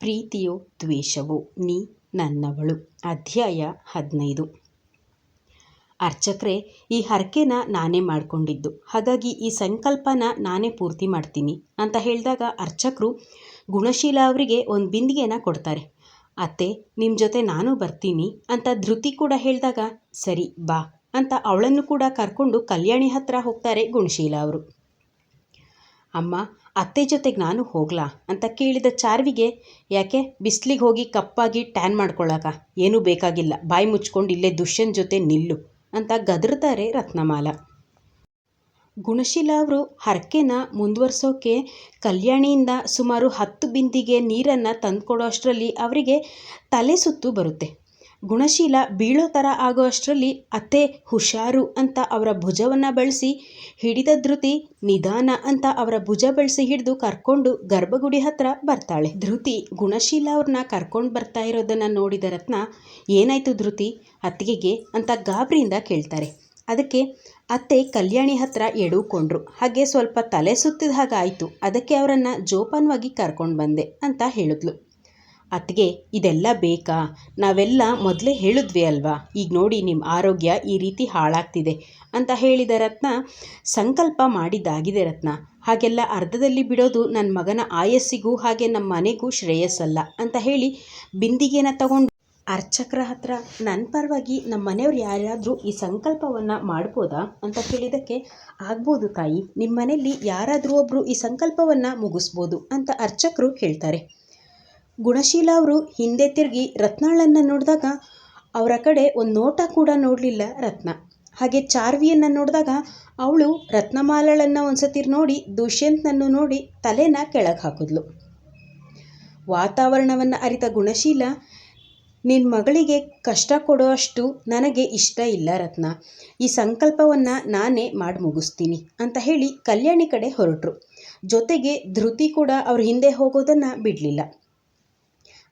ಪ್ರೀತಿಯೋ ದ್ವೇಷವೋ ನೀ ನನ್ನವಳು. ಅಧ್ಯಾಯ ಹದಿನೈದು. ಅರ್ಚಕ್ರೆ, ಈ ಹರಕೆನ ನಾನೇ ಮಾಡಿಕೊಂಡಿದ್ದು. ಹಾಗಾಗಿ ಈ ಸಂಕಲ್ಪನ ನಾನೇ ಪೂರ್ತಿ ಮಾಡ್ತೀನಿ ಅಂತ ಹೇಳಿದಾಗ ಅರ್ಚಕರು ಗುಣಶೀಲ ಅವರಿಗೆ ಒಂದು ಬಿಂದಿಗೆನ ಕೊಡ್ತಾರೆ. ಅತ್ತೆ ನಿಮ್ಮ ಜೊತೆ ನಾನು ಬರ್ತೀನಿ ಅಂತ ಧೃತಿ ಕೂಡ ಹೇಳಿದಾಗ, ಸರಿ ಬಾ ಅಂತ ಅವಳನ್ನು ಕೂಡ ಕರ್ಕೊಂಡು ಕಲ್ಯಾಣಿ ಹತ್ರ ಹೋಗ್ತಾರೆ ಗುಣಶೀಲ ಅವರು. ಅಮ್ಮ, ಅತ್ತೆ ಜೊತೆಗೆ ನಾನು ಹೋಗ್ಲಾ? ಅಂತ ಕೇಳಿದ ಚಾರ್ವಿಗೆ, ಯಾಕೆ? ಬಿಸ್ಲಿಗೆ ಹೋಗಿ ಕಪ್ಪಾಗಿ ಟ್ಯಾನ್ ಮಾಡ್ಕೊಳ್ಳಾಕ ಏನೂ ಬೇಕಾಗಿಲ್ಲ. ಬಾಯಿ ಮುಚ್ಕೊಂಡು ಇಲ್ಲೇ ದುಷ್ಯನ್ ಜೊತೆ ನಿಲ್ಲು ಅಂತ ಗದರ್ತಾರೆ ರತ್ನಮಾಲ. ಗುಣಶೀಲ ಅವರು ಹರಕೆನ ಮುಂದುವರ್ಸೋಕೆ ಕಲ್ಯಾಣಿಯಿಂದ ಸುಮಾರು ಹತ್ತು ಬಿಂದಿಗೆ ನೀರನ್ನು ತಂದುಕೊಡೋ ಅಷ್ಟರಲ್ಲಿ ಅವರಿಗೆ ತಲೆ ಸುತ್ತು ಬರುತ್ತೆ. ಗುಣಶೀಲ ಬೀಳೋ ಥರ ಆಗೋ ಅಷ್ಟರಲ್ಲಿ ಅತ್ತೆ ಹುಷಾರು ಅಂತ ಅವರ ಭುಜವನ್ನು ಬಳಸಿ, ಹಿಡಿದ ಧೃತಿ ನಿಧಾನ ಅಂತ ಅವರ ಭುಜ ಬಳಸಿ ಹಿಡಿದು ಕರ್ಕೊಂಡು ಗರ್ಭಗುಡಿ ಹತ್ರ ಬರ್ತಾಳೆ. ಧೃತಿ, ಗುಣಶೀಲ ಅವ್ರನ್ನ ಕರ್ಕೊಂಡು ಬರ್ತಾ ಇರೋದನ್ನು ನೋಡಿದ ರತ್ನ, ಏನಾಯಿತು ಧೃತಿ? ಅತ್ತಿಗೆಗೆ ಅಂತ ಗಾಬರಿಯಿಂದ ಕೇಳ್ತಾರೆ. ಅದಕ್ಕೆ ಅತ್ತೆ ಕಲ್ಯಾಣಿ ಹತ್ರ ಎಡುಕೊಂಡ್ರು. ಹಾಗೆ ಸ್ವಲ್ಪ ತಲೆ ಸುತ್ತಿದ ಹಾಗಾಯಿತು. ಅದಕ್ಕೆ ಅವರನ್ನು ಜೋಪಾನವಾಗಿ ಕರ್ಕೊಂಡು ಬಂದೆ ಅಂತ ಹೇಳಿದ್ಲು. ಅತ್ತಿಗೆ, ಇದೆಲ್ಲ ಬೇಕಾ? ನಾವೆಲ್ಲ ಮೊದಲೇ ಹೇಳಿದ್ವಿ ಅಲ್ವಾ? ಈಗ ನೋಡಿ ನಿಮ್ಮ ಆರೋಗ್ಯ ಈ ರೀತಿ ಹಾಳಾಗ್ತಿದೆ ಅಂತ ಹೇಳಿದ ರತ್ನ ಸಂಕಲ್ಪ ಮಾಡಿದ್ದಾಗಿದೆ ರತ್ನ. ಹಾಗೆಲ್ಲ ಅರ್ಧದಲ್ಲಿ ಬಿಡೋದು ನನ್ನ ಮಗನ ಆಯಸ್ಸಿಗೂ ಹಾಗೆ ನಮ್ಮ ಮನೆಗೂ ಶ್ರೇಯಸ್ಸಲ್ಲ ಅಂತ ಹೇಳಿ ಬಿಂದಿಗೆನ ತಗೊಂಡು ಅರ್ಚಕರ ಹತ್ರ ನನ್ನ ಪರವಾಗಿ ನಮ್ಮ ಮನೆಯವ್ರು ಯಾರಾದರೂ ಈ ಸಂಕಲ್ಪವನ್ನು ಮಾಡ್ಬೋದಾ ಅಂತ ಕೇಳಿದ್ದಕ್ಕೆ ಆಗ್ಬೋದು ತಾಯಿ ನಿಮ್ಮ ಮನೆಯಲ್ಲಿ ಯಾರಾದರೂ ಒಬ್ಬರು ಈ ಸಂಕಲ್ಪವನ್ನು ಮುಗಿಸ್ಬೋದು ಅಂತ ಅರ್ಚಕರು ಹೇಳ್ತಾರೆ. ಗುಣಶೀಲ ಅವರು ಹಿಂದೆ ತಿರುಗಿ ರತ್ನಾಳನ್ನು ನೋಡಿದಾಗ ಅವರ ಕಡೆ ಒಂದು ನೋಟ ಕೂಡ ನೋಡಲಿಲ್ಲ ರತ್ನ. ಹಾಗೆ ಚಾರ್ವಿಯನ್ನು ನೋಡಿದಾಗ ಅವಳು ರತ್ನಮಾಲಳನ್ನು ಒಂದ್ಸತಿ ನೋಡಿ ದುಷ್ಯಂತ್ನನ್ನು ನೋಡಿ ತಲೆನ ಕೆಳಗೆ ಹಾಕಿದ್ಲು. ವಾತಾವರಣವನ್ನು ಅರಿತ ಗುಣಶೀಲ ನಿನ್ನ ಮಗಳಿಗೆ ಕಷ್ಟ ಕೊಡುವಷ್ಟು ನನಗೆ ಇಷ್ಟ ಇಲ್ಲ ರತ್ನ. ಈ ಸಂಕಲ್ಪವನ್ನು ನಾನೇ ಮಾಡಿ ಮುಗಿಸ್ತೀನಿ ಅಂತ ಹೇಳಿ ಕಲ್ಯಾಣಿ ಕಡೆ ಹೊರಟರು. ಜೊತೆಗೆ ಧೃತಿ ಕೂಡ ಅವ್ರ ಹಿಂದೆ ಹೋಗೋದನ್ನು ಬಿಡಲಿಲ್ಲ.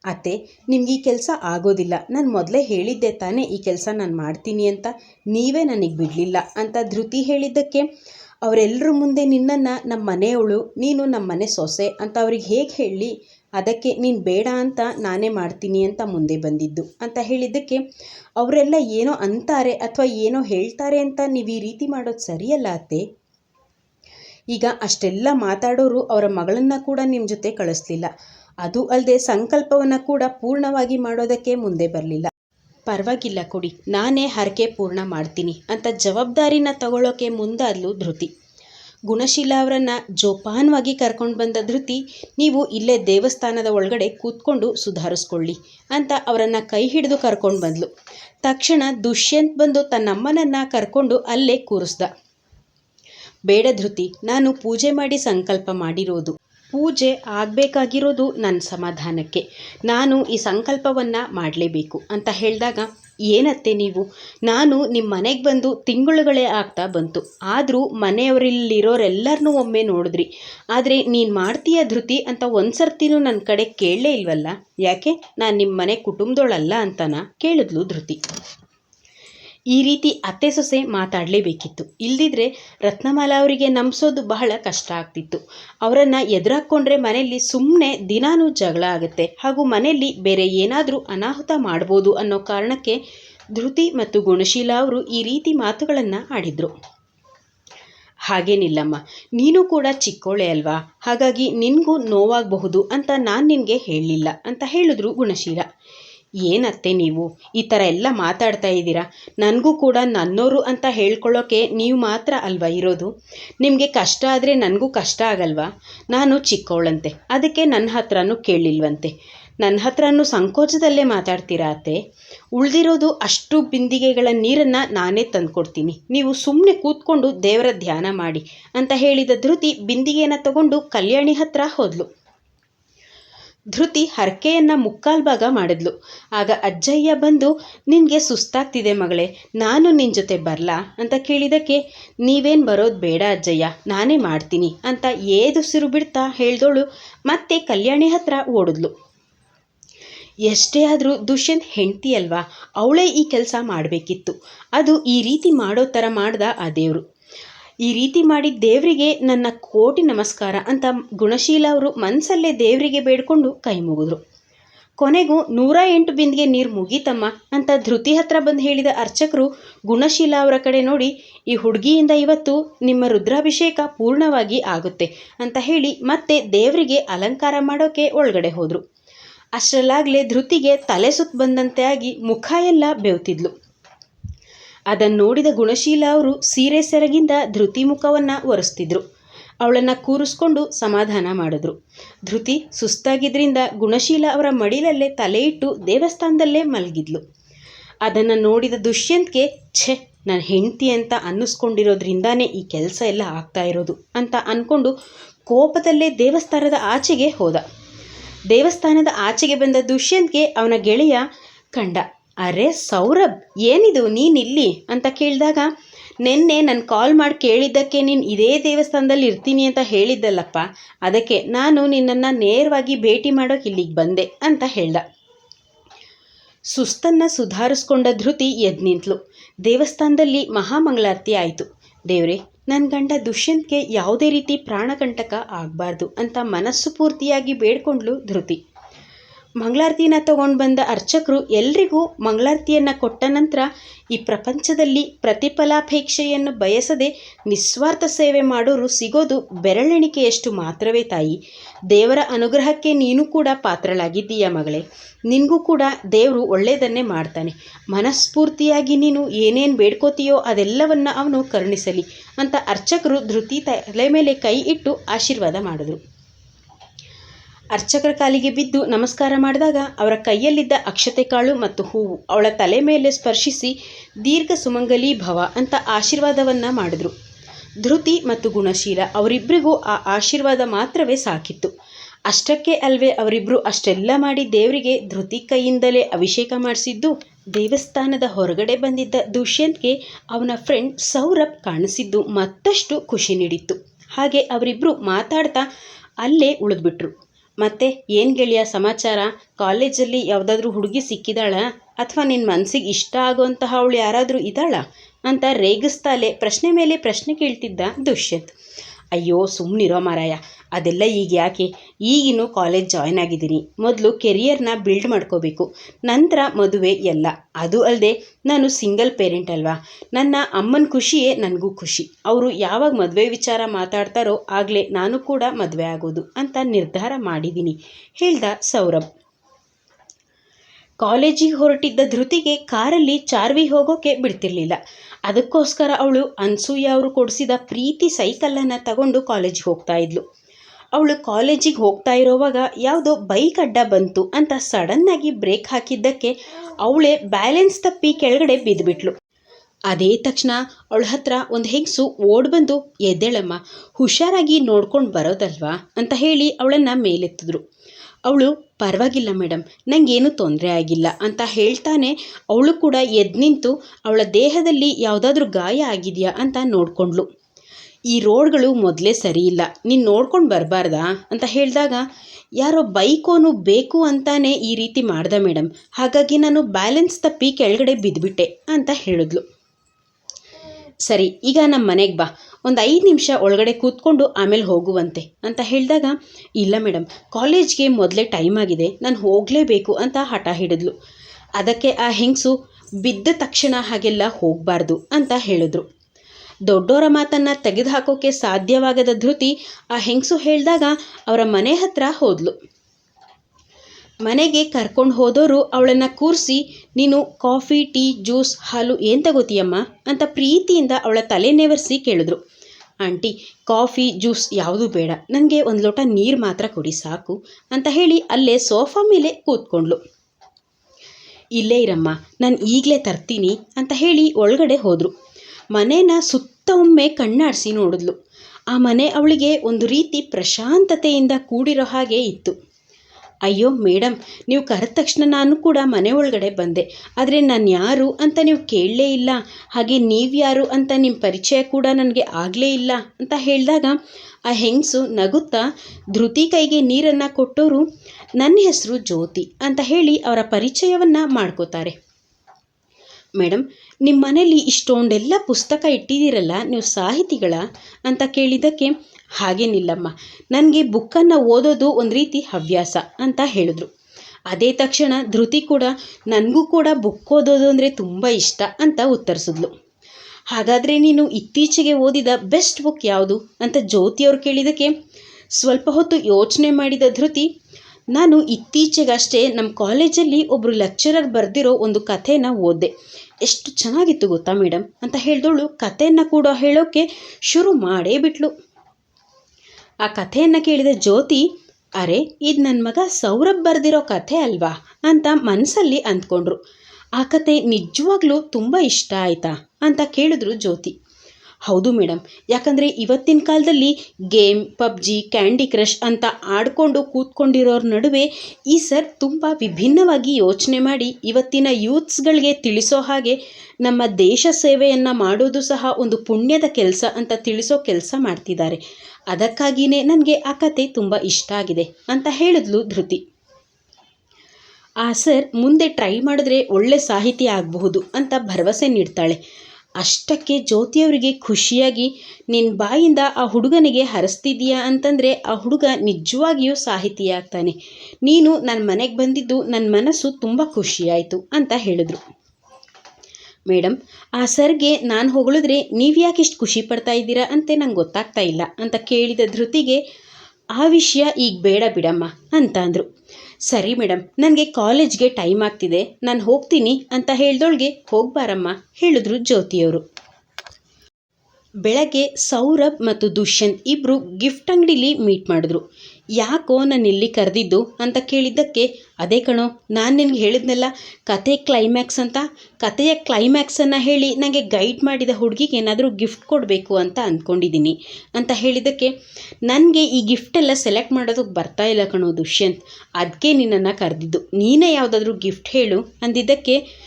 ಅತ್ತೆ, ನಿಮ್ಗೆ ಈ ಕೆಲಸ ಆಗೋದಿಲ್ಲ. ನಾನು ಮೊದಲೇ ಹೇಳಿದ್ದೆ ತಾನೇ ಈ ಕೆಲಸ ನಾನು ಮಾಡ್ತೀನಿ ಅಂತ. ನೀವೇ ನನಗೆ ಬಿಡಲಿಲ್ಲ ಅಂತ ಧೃತಿ ಹೇಳಿದ್ದಕ್ಕೆ ಅವರೆಲ್ಲರ ಮುಂದೆ ನಿನ್ನನ್ನು ನಮ್ಮ ಮನೆಯವಳು, ನೀನು ನಮ್ಮ ಮನೆ ಸೊಸೆ ಅಂತ ಅವ್ರಿಗೆ ಹೇಗೆ ಹೇಳಿ ಅದಕ್ಕೆ ನೀನು ಬೇಡ ಅಂತ ನಾನೇ ಮಾಡ್ತೀನಿ ಅಂತ ಮುಂದೆ ಬಂದಿದ್ದು ಅಂತ ಹೇಳಿದ್ದಕ್ಕೆ ಅವರೆಲ್ಲ ಏನೋ ಅಂತಾರೆ ಅಥವಾ ಏನೋ ಹೇಳ್ತಾರೆ ಅಂತ ನೀವು ಈ ರೀತಿ ಮಾಡೋದು ಸರಿಯಲ್ಲ ಅತ್ತೆ? ಈಗ ಅಷ್ಟೆಲ್ಲ ಮಾತಾಡೋರು ಅವರ ಮಗಳನ್ನು ಕೂಡ ನಿಮ್ಮ ಜೊತೆ ಕಳಿಸ್ಲಿಲ್ಲ. ಅದು ಅಲ್ಲದೆ ಸಂಕಲ್ಪವನ್ನು ಕೂಡ ಪೂರ್ಣವಾಗಿ ಮಾಡೋದಕ್ಕೆ ಮುಂದೆ ಬರಲಿಲ್ಲ. ಪರವಾಗಿಲ್ಲ ಕೊಡಿ, ನಾನೇ ಹರಕೆ ಪೂರ್ಣ ಮಾಡ್ತೀನಿ ಅಂತ ಜವಾಬ್ದಾರಿನ ತಗೊಳ್ಳೋಕೆ ಮುಂದಾದ್ಲು ಧೃತಿ. ಗುಣಶೀಲ ಅವರನ್ನು ಜೋಪಾನವಾಗಿ ಕರ್ಕೊಂಡು ಬಂದ ಧೃತಿ, ನೀವು ಇಲ್ಲೇ ದೇವಸ್ಥಾನದ ಒಳಗಡೆ ಕೂತ್ಕೊಂಡು ಸುಧಾರಿಸ್ಕೊಳ್ಳಿ ಅಂತ ಅವರನ್ನು ಕೈ ಹಿಡಿದು ಕರ್ಕೊಂಡು ಬಂದ್ಲು. ತಕ್ಷಣ ದುಷ್ಯಂತ್ ಬಂದು ತನ್ನಮ್ಮನನ್ನು ಕರ್ಕೊಂಡು ಅಲ್ಲೇ ಕೂರಿಸ್ದ. ಬೇಡ ಧೃತಿ ನಾನು ಪೂಜೆ ಮಾಡಿ ಸಂಕಲ್ಪ ಮಾಡಿರೋದು. ಪೂಜೆ ಆಗಬೇಕಾಗಿರೋದು ನನ್ನ ಸಮಾಧಾನಕ್ಕೆ. ನಾನು ಈ ಸಂಕಲ್ಪವನ್ನು ಮಾಡಲೇಬೇಕು ಅಂತ ಹೇಳಿದಾಗ, ಏನತ್ತೆ ನೀವು? ನಾನು ನಿಮ್ಮ ಮನೆಗೆ ಬಂದು ತಿಂಗಳುಗಳೇ ಆಗ್ತಾ ಬಂತು. ಆದರೂ ಮನೆಯವರಿಲ್ಲಿರೋರೆಲ್ಲರನ್ನೂ ಒಮ್ಮೆ ನೋಡಿದ್ರಿ. ಆದರೆ ನೀನು ಮಾಡ್ತೀಯ ಧೃತಿ ಅಂತ ಒಂದು ಸರ್ತಿನೂ ನನ್ನ ಕಡೆ ಕೇಳಲೇ ಇಲ್ವಲ್ಲ? ಯಾಕೆ? ನಾನು ನಿಮ್ಮ ಮನೆ ಕುಟುಂಬದೋಳಲ್ಲ ಅಂತನಾ ಕೇಳಿದ್ಲು ಧೃತಿ. ಈ ರೀತಿ ಅತ್ತೆ ಸೊಸೆ ಮಾತಾಡಲೇಬೇಕಿತ್ತು. ಇಲ್ದಿದ್ರೆ ರತ್ನಮಾಲಾ ಅವರಿಗೆ ನಂಬಿಸೋದು ಬಹಳ ಕಷ್ಟ ಆಗ್ತಿತ್ತು. ಅವರನ್ನು ಎದುರಾಕ್ಕೊಂಡ್ರೆ ಮನೆಯಲ್ಲಿ ಸುಮ್ಮನೆ ದಿನಾನೂ ಜಗಳ ಆಗುತ್ತೆ. ಹಾಗೂ ಮನೆಯಲ್ಲಿ ಬೇರೆ ಏನಾದರೂ ಅನಾಹುತ ಮಾಡ್ಬೋದು ಅನ್ನೋ ಕಾರಣಕ್ಕೆ ಧೃತಿ ಮತ್ತು ಗುಣಶೀಲ ಅವರು ಈ ರೀತಿ ಮಾತುಗಳನ್ನು ಆಡಿದರು. ಹಾಗೇನಿಲ್ಲಮ್ಮ, ನೀನು ಕೂಡ ಚಿಕ್ಕೋಳೆ ಅಲ್ವಾ? ಹಾಗಾಗಿ ನಿನಗೂ ನೋವಾಗಬಹುದು ಅಂತ ನಾನು ನಿನಗೆ ಹೇಳಲಿಲ್ಲ ಅಂತ ಹೇಳಿದ್ರು ಗುಣಶೀಲ. ಏನತ್ತೆ ನೀವು? ಈ ಥರ ಎಲ್ಲ ಮಾತಾಡ್ತಾ ಇದ್ದೀರಾ? ನನಗೂ ಕೂಡ ನನ್ನೋರು ಅಂತ ಹೇಳ್ಕೊಳ್ಳೋಕೆ ನೀವು ಮಾತ್ರ ಅಲ್ವಾ ಇರೋದು? ನಿಮಗೆ ಕಷ್ಟ ಆದರೆ ನನಗೂ ಕಷ್ಟ ಆಗಲ್ವಾ? ನಾನು ಚಿಕ್ಕವಳಂತೆ ಅದಕ್ಕೆ ನನ್ನ ಹತ್ರನೂ ಕೇಳಿಲ್ವಂತೆ. ನನ್ನ ಹತ್ರನೂ ಸಂಕೋಚದಲ್ಲೇ ಮಾತಾಡ್ತೀರಾ ಅತ್ತೆ? ಉಳಿದಿರೋದು ಅಷ್ಟು ಬಿಂದಿಗೆಗಳ ನೀರನ್ನು ನಾನೇ ತಂದುಕೊಡ್ತೀನಿ. ನೀವು ಸುಮ್ಮನೆ ಕೂತ್ಕೊಂಡು ದೇವರ ಧ್ಯಾನ ಮಾಡಿ ಅಂತ ಹೇಳಿದ ಧೃತಿ ಬಿಂದಿಗೆಯನ್ನು ತಗೊಂಡು ಕಲ್ಯಾಣಿ ಹತ್ರ ಹೋದ್ಲು. ಧೃತಿ ಹರಕೆಯನ್ನು ಮುಕ್ಕಾಲು ಭಾಗ ಮಾಡಿದ್ಲು. ಆಗ ಅಜ್ಜಯ್ಯ ಬಂದು, ನಿನಗೆ ಸುಸ್ತಾಗ್ತಿದೆ ಮಗಳೇ, ನಾನು ನಿನ್ನ ಜೊತೆ ಬರಲಾ? ಅಂತ ಕೇಳಿದಕ್ಕೆ, ನೀವೇನು ಬರೋದು ಬೇಡ ಅಜ್ಜಯ್ಯ, ನಾನೇ ಮಾಡ್ತೀನಿ ಅಂತ ಏದುಸಿರು ಬಿಡ್ತಾ ಹೇಳ್ದೋಳು, ಮತ್ತೆ ಕಲ್ಯಾಣಿ ಹತ್ರ ಓಡಿದ್ಲು. ಎಷ್ಟೇ ಆದರೂ ದುಷ್ಯಂತ್ ಹೆಂಡ್ತಿ ಅಲ್ವಾ, ಅವಳೇ ಈ ಕೆಲಸ ಮಾಡಬೇಕಿತ್ತು. ಅದು ಈ ರೀತಿ ಮಾಡೋ ಥರ ಮಾಡ್ದ ಆ ದೇವರು. ಈ ರೀತಿ ಮಾಡಿ ದೇವರಿಗೆ ನನ್ನ ಕೋಟಿ ನಮಸ್ಕಾರ ಅಂತ ಗುಣಶೀಲ ಅವರು ಮನಸ್ಸಲ್ಲೇ ದೇವರಿಗೆ ಬೇಡಿಕೊಂಡು ಕೈ ಮುಗಿದ್ರು. ಕೊನೆಗೂ ನೂರ ಎಂಟು ಬಿಂದಿಗೆ ನೀರು ಮುಗೀತಮ್ಮ ಅಂತ ಧೃತಿ ಹತ್ರ ಬಂದು ಹೇಳಿದ ಅರ್ಚಕರು ಗುಣಶೀಲ ಅವರ ಕಡೆ ನೋಡಿ, ಈ ಹುಡುಗಿಯಿಂದ ಇವತ್ತು ನಿಮ್ಮ ರುದ್ರಾಭಿಷೇಕ ಪೂರ್ಣವಾಗಿ ಆಗುತ್ತೆ ಅಂತ ಹೇಳಿ ಮತ್ತೆ ದೇವರಿಗೆ ಅಲಂಕಾರ ಮಾಡೋಕೆ ಒಳಗಡೆ ಹೋದರು. ಅಷ್ಟರಲ್ಲಾಗಲೇ ಧೃತಿಗೆ ತಲೆ ಸುತ್ತ ಬಂದಂತೆ ಆಗಿ ಮುಖ ಎಲ್ಲ ಬೆವ್ತಿದ್ಲು. ಅದನ್ನು ನೋಡಿದ ಗುಣಶೀಲ ಅವರು ಸೀರೆ ಸೆರಗಿಂದ ಧೃತಿ ಮುಖವನ್ನು ಒರೆಸ್ತಿದ್ರು. ಅವಳನ್ನು ಕೂರಿಸ್ಕೊಂಡು ಸಮಾಧಾನ ಮಾಡಿದ್ರು. ಧೃತಿ ಸುಸ್ತಾಗಿದ್ದರಿಂದ ಗುಣಶೀಲ ಅವರ ಮಡಿಲಲ್ಲೇ ತಲೆಯಿಟ್ಟು ದೇವಸ್ಥಾನದಲ್ಲೇ ಮಲಗಿದ್ಲು. ಅದನ್ನು ನೋಡಿದ ದುಷ್ಯಂತ್ಗೆ, ಛೆ ನನ್ನ ಹೆಂಡತಿ ಅಂತ ಅನ್ನಿಸ್ಕೊಂಡಿರೋದ್ರಿಂದಾನೇ ಈ ಕೆಲಸ ಎಲ್ಲ ಆಗ್ತಾ ಇರೋದು ಅಂತ ಅಂದ್ಕೊಂಡು ಕೋಪದಲ್ಲೇ ದೇವಸ್ಥಾನದ ಆಚೆಗೆ ಹೋದ. ದೇವಸ್ಥಾನದ ಆಚೆಗೆ ಬಂದ ದುಷ್ಯಂತ್ಗೆ ಅವನ ಗೆಳೆಯ ಕಂಡ. ಅರೆ ಸೌರಭ್, ಏನಿದು ನೀನಿಲ್ಲಿ? ಅಂತ ಕೇಳಿದಾಗ, ನಿನ್ನೆ ನಾನು ಕಾಲ್ ಮಾಡಿ ಕೇಳಿದ್ದಕ್ಕೆ ನೀನು ಇದೇ ದೇವಸ್ಥಾನದಲ್ಲಿ ಇರ್ತೀನಿ ಅಂತ ಹೇಳಿದ್ದಲ್ಲಪ್ಪ. ಅದಕ್ಕೆ ನಾನು ನಿನ್ನನ್ನು ನೇರವಾಗಿ ಭೇಟಿ ಮಾಡೋಕೆ ಇಲ್ಲಿಗೆ ಬಂದೆ, ಅಂತ ಹೇಳ್ದ. ಸುಸ್ತನ್ನು ಸುಧಾರಿಸ್ಕೊಂಡ ಧೃತಿ ಎದ್ದು ನಿಂತಳು ದೇವಸ್ಥಾನದಲ್ಲಿ ಮಹಾಮಂಗಳಾರತಿ ಆಯಿತು. ದೇವ್ರೆ ನನ್ನ ಗಂಡ ದುಷ್ಯಂತ್ಗೆ ಯಾವುದೇ ರೀತಿ ಪ್ರಾಣಕಂಟಕ ಆಗಬಾರ್ದು ಅಂತ ಮನಸ್ಸು ಪೂರ್ತಿಯಾಗಿ ಬೇಡ್ಕೊಂಡ್ಲು ಧೃತಿ. ಮಂಗಳಾರತಿನ ತಗೊಂಡು ಬಂದ ಅರ್ಚಕರು ಎಲ್ರಿಗೂ ಮಂಗಳಾರತಿಯನ್ನು ಕೊಟ್ಟ ನಂತರ ಈ ಪ್ರಪಂಚದಲ್ಲಿ ಪ್ರತಿಫಲಾಪೇಕ್ಷೆಯನ್ನು ಬಯಸದೆ ನಿಸ್ವಾರ್ಥ ಸೇವೆ ಮಾಡೋರು ಸಿಗೋದು ಬೆರಳೆಣಿಕೆಯಷ್ಟು ಮಾತ್ರವೇ ತಾಯಿ. ದೇವರ ಅನುಗ್ರಹಕ್ಕೆ ನೀನು ಕೂಡ ಪಾತ್ರಳಾಗಿದ್ದೀಯ ಮಗಳೇ. ನಿನಗೂ ಕೂಡ ದೇವರು ಒಳ್ಳೆಯದನ್ನೇ ಮಾಡ್ತಾನೆ. ಮನಸ್ಫೂರ್ತಿಯಾಗಿ ನೀನು ಏನೇನು ಬೇಡ್ಕೋತೀಯೋ ಅದೆಲ್ಲವನ್ನು ಅವನು ಕರುಣಿಸಲಿ ಅಂತ ಅರ್ಚಕರು ಧೃತಿ ತಲೆ ಮೇಲೆ ಕೈ ಇಟ್ಟು ಆಶೀರ್ವಾದ ಮಾಡಿದ್ರು. ಅರ್ಚಕರ ಕಾಲಿಗೆ ಬಿದ್ದು ನಮಸ್ಕಾರ ಮಾಡಿದಾಗ ಅವರ ಕೈಯಲ್ಲಿದ್ದ ಅಕ್ಷತೆ ಕಾಳು ಮತ್ತು ಹೂವು ಅವಳ ತಲೆ ಮೇಲೆ ಸ್ಪರ್ಶಿಸಿ ದೀರ್ಘ ಸುಮಂಗಲಿ ಭವ ಅಂತ ಆಶೀರ್ವಾದವನ್ನು ಮಾಡಿದ್ರು. ಧೃತಿ ಮತ್ತು ಗುಣಶೀಲ ಅವರಿಬ್ಬರಿಗೂ ಆ ಆಶೀರ್ವಾದ ಮಾತ್ರವೇ ಸಾಕಿತ್ತು. ಅಷ್ಟಕ್ಕೆ ಅಲ್ವೇ ಅವರಿಬ್ಬರು ಅಷ್ಟೆಲ್ಲ ಮಾಡಿ ದೇವರಿಗೆ ಧೃತಿ ಕೈಯಿಂದಲೇ ಅಭಿಷೇಕ ಮಾಡಿಸಿದ್ದು, ದೇವಸ್ಥಾನದ ಹೊರಗಡೆ ಬಂದಿದ್ದ ದುಷ್ಯಂತ್ಗೆ ಅವನ ಫ್ರೆಂಡ್ ಸೌರಭ್ ಕಾಣಿಸಿದ್ದು ಮತ್ತಷ್ಟು ಖುಷಿ ನೀಡಿತ್ತು. ಹಾಗೆ ಅವರಿಬ್ಬರು ಮಾತಾಡ್ತಾ ಅಲ್ಲೇ ಉಳಿದ್ಬಿಟ್ರು. ಮತ್ತೆ ಏನು ಗೆಳೆಯ ಸಮಾಚಾರ? ಕಾಲೇಜಲ್ಲಿ ಯಾವುದಾದ್ರೂ ಹುಡುಗಿ ಸಿಕ್ಕಿದಾಳ? ಅಥವಾ ನಿನ್ನ ಮನ್ಸಿಗೆ ಇಷ್ಟ ಆಗುವಂತಹ ಅವಳು ಯಾರಾದರೂ ಇದ್ದಾಳ ಅಂತ ರೇಗಿಸ್ತಾಲೆ ಪ್ರಶ್ನೆ ಮೇಲೆ ಪ್ರಶ್ನೆ ಕೇಳ್ತಿದ್ದ ದುಷ್ಯಂತ್. ಅಯ್ಯೋ ಸುಮ್ಮನಿರೋ ಮಾರಾಯ. ಅದೆಲ್ಲ ಈಗ ಯಾಕೆ? ಈಗಿನ ಕಾಲೇಜ್ ಜಾಯ್ನ್ ಆಗಿದ್ದೀನಿ. ಮೊದಲು ಕೆರಿಯರ್ನ ಬಿಲ್ಡ್ ಮಾಡ್ಕೋಬೇಕು. ನಂತರ ಮದುವೆ ಎಲ್ಲ. ಅದು ಅಲ್ಲದೆ ನಾನು ಸಿಂಗಲ್ ಪೇರೆಂಟ್ ಅಲ್ವಾ? ನನ್ನ ಅಮ್ಮನ ಖುಷಿಯೇ ನನಗೂ ಖುಷಿ. ಅವರು ಯಾವಾಗ ಮದುವೆ ವಿಚಾರ ಮಾತಾಡ್ತಾರೋ ಆಗಲೇ ನಾನು ಕೂಡ ಮದುವೆ ಆಗೋದು ಅಂತ ನಿರ್ಧಾರ ಮಾಡಿದ್ದೀನಿ, ಹೇಳ್ದ ಸೌರಭ್. ಕಾಲೇಜಿಗೆ ಹೊರಟಿದ್ದ ಧೃತಿಗೆ ಕಾರಲ್ಲಿ ಚಾರ್ವಿ ಹೋಗೋಕೆ ಬಿಡ್ತಿರ್ಲಿಲ್ಲ. ಅದಕ್ಕೋಸ್ಕರ ಅವಳು ಅನ್ಸೂಯ ಅವರು ಕೊಡಿಸಿದ ಪ್ರೀತಿ ಸೈಕಲನ್ನು ತಗೊಂಡು ಕಾಲೇಜಿಗೆ ಹೋಗ್ತಾ ಇದ್ಲು. ಅವಳು ಕಾಲೇಜಿಗೆ ಹೋಗ್ತಾ ಇರೋವಾಗ ಯಾವುದೋ ಬೈಕ್ ಅಡ್ಡ ಬಂತು ಅಂತ ಸಡನ್ನಾಗಿ ಬ್ರೇಕ್ ಹಾಕಿದ್ದಕ್ಕೆ ಅವಳೇ ಬ್ಯಾಲೆನ್ಸ್ ತಪ್ಪಿ ಕೆಳಗಡೆ ಬಿದ್ದುಬಿಟ್ಲು ಅದೇ ತಕ್ಷಣ ಅವಳ ಹತ್ರ ಒಂದು ಹೆಂಗಸು ಓಡ್ ಬಂದು, ಎದ್ದೇಳಮ್ಮ, ಹುಷಾರಾಗಿ ನೋಡ್ಕೊಂಡು ಬರೋದಲ್ವಾ? ಅಂತ ಹೇಳಿ ಅವಳನ್ನು ಮೇಲೆತ್ತಿದ್ರು. ಅವಳು ಪರವಾಗಿಲ್ಲ ಮೇಡಮ್ ನನಗೇನು ತೊಂದರೆ ಆಗಿಲ್ಲ ಅಂತ ಹೇಳ್ತಾನೆ. ಅವಳು ಕೂಡ ಎದ್ದು ನಿಂತು ಅವಳ ದೇಹದಲ್ಲಿ ಯಾವುದಾದ್ರೂ ಗಾಯ ಆಗಿದೆಯಾ ಅಂತ ನೋಡಿಕೊಂಡ್ಳು. ಈ ರೋಡ್ಗಳು ಮೊದಲೇ ಸರಿ ಇಲ್ಲ ನೀನು ನೋಡ್ಕೊಂಡು ಬರಬಾರ್ದಾ ಅಂತ ಹೇಳಿದಾಗ, ಯಾರೋ ಬೈಕೋನು ಬೇಕು ಅಂತಾನೆ ಈ ರೀತಿ ಮಾಡ್ದ ಮೇಡಮ್ ಹಾಗಾಗಿ ನಾನು ಬ್ಯಾಲೆನ್ಸ್ ತಪ್ಪಿ ಕೆಳಗಡೆ ಬಿದ್ದುಬಿಟ್ಟೆ ಅಂತ ಹೇಳಿದ್ಲು. ಸರಿ, ಈಗ ನಮ್ಮ ಮನೆಗೆ ಬಾ. ಒಂದು ಐದು ನಿಮಿಷ ಒಳಗಡೆ ಕೂತ್ಕೊಂಡು ಆಮೇಲೆ ಹೋಗುವಂತೆ ಅಂತ ಹೇಳಿದಾಗ, ಇಲ್ಲ ಮೇಡಮ್ ಕಾಲೇಜ್ಗೆ ಮೊದಲೇ ಟೈಮ್ ಆಗಿದೆ, ನಾನು ಹೋಗಲೇಬೇಕು ಅಂತ ಹಠ ಹಿಡಿದ್ಲು. ಅದಕ್ಕೆ ಆ ಹೆಂಗಸು, ಬಿದ್ದ ತಕ್ಷಣ ಹಾಗೆಲ್ಲ ಹೋಗಬಾರ್ದು ಅಂತ ಹೇಳಿದ್ರು. ದೊಡ್ಡೋರ ಮಾತನ್ನು ತೆಗೆದುಹಾಕೋಕ್ಕೆ ಸಾಧ್ಯವಾಗದ ಧೃತಿ ಆ ಹೆಂಗಸು ಹೇಳಿದಾಗ ಅವರ ಮನೆ ಹತ್ರ ಹೋದ್ಲು. ಮನೆಗೆ ಕರ್ಕೊಂಡು ಹೋದವರು ಅವಳನ್ನು ಕೂರಿಸಿ, ನೀನು ಕಾಫಿ, ಟೀ, ಜ್ಯೂಸ್, ಹಾಲು ಏನು ತಗೋತೀಯಮ್ಮ ಅಂತ ಪ್ರೀತಿಯಿಂದ ಅವಳ ತಲೆ ನೆವರಿಸಿ ಕೇಳಿದ್ರು. ಆಂಟಿ, ಕಾಫಿ, ಜ್ಯೂಸ್ ಯಾವುದೂ ಬೇಡ. ನನಗೆ ಒಂದು ಲೋಟ ನೀರು ಮಾತ್ರ ಕೊಡಿ, ಸಾಕು, ಅಂತ ಹೇಳಿ ಅಲ್ಲೇ ಸೋಫಾ ಮೇಲೆ ಕೂತ್ಕೊಂಡ್ಳು. ಇಲ್ಲೇ ಇರಮ್ಮ, ನಾನು ಈಗಲೇ ತರ್ತೀನಿ, ಅಂತ ಹೇಳಿ ಒಳಗಡೆ ಹೋದರು. ಮನೇನ ಸುತ್ತ ಒಮ್ಮೆ ಕಣ್ಣಾಡಿಸಿ ನೋಡಿದ್ಲು. ಆ ಮನೆ ಅವಳಿಗೆ ಒಂದು ರೀತಿ ಪ್ರಶಾಂತತೆಯಿಂದ ಕೂಡಿರೋ ಹಾಗೆ ಇತ್ತು. ಅಯ್ಯೋ ಮೇಡಮ್ ನೀವು ಕರೆದ ತಕ್ಷಣ ನಾನು ಕೂಡ ಮನೆ ಒಳಗಡೆ ಬಂದೆ. ಆದರೆ ನಾನು ಯಾರು ಅಂತ ನೀವು ಕೇಳಲೇ ಇಲ್ಲ. ಹಾಗೆ ನೀವು ಯಾರು ಅಂತ ನಿಮ್ಮ ಪರಿಚಯ ಕೂಡ ನನಗೆ ಆಗಲೇ ಇಲ್ಲ ಅಂತ ಹೇಳಿದಾಗ ಆ ಹೆಂಗಸು ನಗುತ್ತಾ, ಧೃತಿ ಕೈಗೆ ನೀರನ್ನು ಕೊಟ್ಟವರು ನನ್ನ ಹೆಸರು ಜ್ಯೋತಿ ಅಂತ ಹೇಳಿ ಅವರ ಪರಿಚಯವನ್ನು ಮಾಡ್ಕೋತಾರೆ. ಮೇಡಮ್ ನಿಮ್ಮ ಮನೇಲಿ ಇಷ್ಟೊಂದೆಲ್ಲ ಪುಸ್ತಕ ಇಟ್ಟಿದ್ದೀರಲ್ಲ, ನೀವು ಸಾಹಿತಿಗಳ? ಅಂತ ಕೇಳಿದ್ದಕ್ಕೆ ಹಾಗೇನಿಲ್ಲಮ್ಮ. ನನಗೆ ಬುಕ್ಕನ್ನು ಓದೋದು ಒಂದು ರೀತಿ ಹವ್ಯಾಸ ಅಂತ ಹೇಳಿದ್ರು. ಅದೇ ತಕ್ಷಣ ಧೃತಿ ಕೂಡ, ನನಗೂ ಕೂಡ ಬುಕ್ ಓದೋದು ಅಂದರೆ ತುಂಬ ಇಷ್ಟ ಅಂತ ಉತ್ತರಿಸಿದ್ಲು. ಹಾಗಾದರೆ ನೀನು ಇತ್ತೀಚೆಗೆ ಓದಿದ ಬೆಸ್ಟ್ ಬುಕ್ ಯಾವುದು? ಅಂತ ಜ್ಯೋತಿಯವರು ಕೇಳಿದ್ದಕ್ಕೆ ಸ್ವಲ್ಪ ಹೊತ್ತು ಯೋಚನೆ ಮಾಡಿದ ಧೃತಿ, ನಾನು ಇತ್ತೀಚೆಗಷ್ಟೇ ನಮ್ಮ ಕಾಲೇಜಲ್ಲಿ ಒಬ್ಬರು ಲೆಕ್ಚರರ್ ಬರೆದಿರೋ ಒಂದು ಕಥೆನ ಓದಿದೆ. ಎಷ್ಟು ಚೆನ್ನಾಗಿತ್ತು ಗೊತ್ತಾ ಮೇಡಮ್ ಅಂತ ಹೇಳಿದವಳು ಕಥೆಯನ್ನು ಕೂಡ ಹೇಳೋಕ್ಕೆ ಶುರು ಮಾಡೇ ಬಿಟ್ಲು. ಆ ಕಥೆಯನ್ನು ಕೇಳಿದ ಜ್ಯೋತಿ, ಅರೆ, ಇದು ನನ್ನ ಮಗ ಸೌರಭ್ ಬರೆದಿರೋ ಕಥೆ ಅಲ್ವಾ? ಅಂತ ಮನಸ್ಸಲ್ಲಿ ಅಂದ್ಕೊಂಡ್ರು. ಆ ಕತೆ ನಿಜವಾಗ್ಲೂ ತುಂಬ ಇಷ್ಟ ಆಯಿತಾ? ಅಂತ ಕೇಳಿದ್ರು ಜ್ಯೋತಿ. ಹೌದು ಮೇಡಮ್ ಯಾಕಂದರೆ ಇವತ್ತಿನ ಕಾಲದಲ್ಲಿ ಗೇಮ್, ಪಬ್ಜಿ, ಕ್ಯಾಂಡಿ ಕ್ರಷ್ ಅಂತ ಆಡಿಕೊಂಡು ಕೂತ್ಕೊಂಡಿರೋರ ನಡುವೆ ಈ ಸರ್ ತುಂಬ ವಿಭಿನ್ನವಾಗಿ ಯೋಚನೆ ಮಾಡಿ ಇವತ್ತಿನ ಯೂತ್ಸ್ಗಳಿಗೆ ತಿಳಿಸೋ ಹಾಗೆ ನಮ್ಮ ದೇಶ ಸೇವೆಯನ್ನು ಮಾಡೋದು ಸಹ ಒಂದು ಪುಣ್ಯದ ಕೆಲಸ ಅಂತ ತಿಳಿಸೋ ಕೆಲಸ ಮಾಡ್ತಿದ್ದಾರೆ. ಅದಕ್ಕಾಗಿಯೇ ನನಗೆ ಆ ಕತೆ ತುಂಬ ಇಷ್ಟ ಆಗಿದೆ ಅಂತ ಹೇಳಿದ್ಲು ಧೃತಿ. ಆ ಸರ್ ಮುಂದೆ ಟ್ರೈ ಮಾಡಿದ್ರೆ ಒಳ್ಳೆ ಸಾಹಿತಿ ಆಗಬಹುದು ಅಂತ ಭರವಸೆ ನೀಡ್ತಾಳೆ. ಅಷ್ಟಕ್ಕೆ ಜ್ಯೋತಿಯವರಿಗೆ ಖುಷಿಯಾಗಿ ನಿನ್ನ ಬಾಯಿಂದ ಆ ಹುಡುಗನಿಗೆ ಹರಿಸ್ತಿದ್ದೀಯಾ ಅಂತಂದರೆ ಆ ಹುಡುಗ ನಿಜವಾಗಿಯೂ ಸಾಹಿತಿಯಾಗ್ತಾನೆ. ನೀನು ನನ್ನ ಮನೆಗೆ ಬಂದಿದ್ದು ನನ್ನ ಮನಸ್ಸು ತುಂಬ ಖುಷಿಯಾಯಿತು ಅಂತ ಹೇಳಿದ್ರು. ಮೇಡಮ್ ಆ ಸರ್ಗೆ ನಾನು ಹೊಗಳಿದ್ರೆ ನೀವು ಯಾಕೆ ಇಷ್ಟು ಖುಷಿ ಪಡ್ತಾ ಇದ್ದೀರಾ ಅಂತ ನಂಗೆ ಗೊತ್ತಾಗ್ತಾ ಇಲ್ಲ ಅಂತ ಕೇಳಿದ ಧೃತಿಗೆ, ಆ ವಿಷಯ ಈಗ ಬೇಡ ಬಿಡಮ್ಮ ಅಂತ ಅಂದರು. ಸರಿ ಮೇಡಮ್ ನನಗೆ ಕಾಲೇಜ್ಗೆ ಟೈಮ್ ಆಗ್ತಿದೆ. ನಾನು ಹೋಗ್ತೀನಿ ಅಂತ ಹೇಳ್ದೊಳಗೆ ಹೋಗ್ಬಾರಮ್ಮ ಹೇಳಿದ್ರು ಜ್ಯೋತಿಯವರು. ಬೆಳಗ್ಗೆ ಸೌರಭ್ ಮತ್ತು ದುಷ್ಯಂತ್ ಇಬ್ಬರು ಗಿಫ್ಟ್ ಅಂಗಡಿಲಿ ಮೀಟ್ ಮಾಡಿದ್ರು. ಯಾಕೋ ನಾನು ಇಲ್ಲಿ ಕರೆದಿದ್ದು ಅಂತ ಕೇಳಿದ್ದಕ್ಕೆ, ಅದೇ ಕಣೋ, ನಾನು ನಿನಗೆ ಹೇಳಿದ್ನಲ್ಲ ಕತೆ ಕ್ಲೈಮ್ಯಾಕ್ಸ್ ಅಂತ? ಕತೆಯ ಕ್ಲೈಮ್ಯಾಕ್ಸನ್ನು ಹೇಳಿ ನನಗೆ ಗೈಡ್ ಮಾಡಿದ ಹುಡುಗಿಗೆ ಏನಾದರೂ ಗಿಫ್ಟ್ ಕೊಡಬೇಕು ಅಂತ ಅಂದ್ಕೊಂಡಿದ್ದೀನಿ ಅಂತ ಹೇಳಿದ್ದಕ್ಕೆ, ನನಗೆ ಈ ಗಿಫ್ಟೆಲ್ಲ ಸೆಲೆಕ್ಟ್ ಮಾಡೋದಕ್ಕೆ ಬರ್ತಾ ಇಲ್ಲ ಕಣೋ ದುಷ್ಯಂತ್. ಅದಕ್ಕೆ ನಿನ್ನನ್ನು ಕರೆದಿದ್ದು. ನೀನೇ ಯಾವುದಾದ್ರೂ ಗಿಫ್ಟ್ ಹೇಳು ಅಂದಿದ್ದಕ್ಕೆ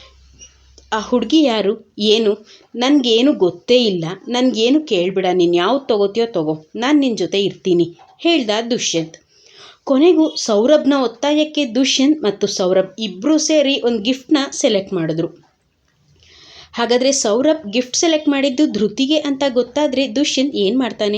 ಆ ಹುಡುಗಿ ಯಾರು? ಏನು? ನನಗೇನು ಗೊತ್ತೇ ಇಲ್ಲ. ನನಗೇನು ಕೇಳಬೇಡ. ನೀನು ಯಾವ್ದು ತೊಗೋತೀಯೋ ತೊಗೋ. ನಾನು ನಿನ್ನ ಜೊತೆ ಇರ್ತೀನಿ. ಹೇಳ್ದ ದುಷ್ಯಂತ್. ಕೊನೆಗೂ ಸೌರಭ್ನ ಒತ್ತಾಯಕ್ಕೆ ದುಷ್ಯಂತ್ ಮತ್ತು ಸೌರಭ್ ಇಬ್ಬರೂ ಸೇರಿ ಒಂದು ಗಿಫ್ಟ್ನ ಸೆಲೆಕ್ಟ್ ಮಾಡಿದ್ರು. ಹಾಗಾದರೆ ಸೌರಭ್ ಗಿಫ್ಟ್ ಸೆಲೆಕ್ಟ್ ಮಾಡಿದ್ದು ಧೃತಿಗೆ ಅಂತ ಗೊತ್ತಾದರೆ ದುಷ್ಯಂತ್ ಏನು ಮಾಡ್ತಾನೆ?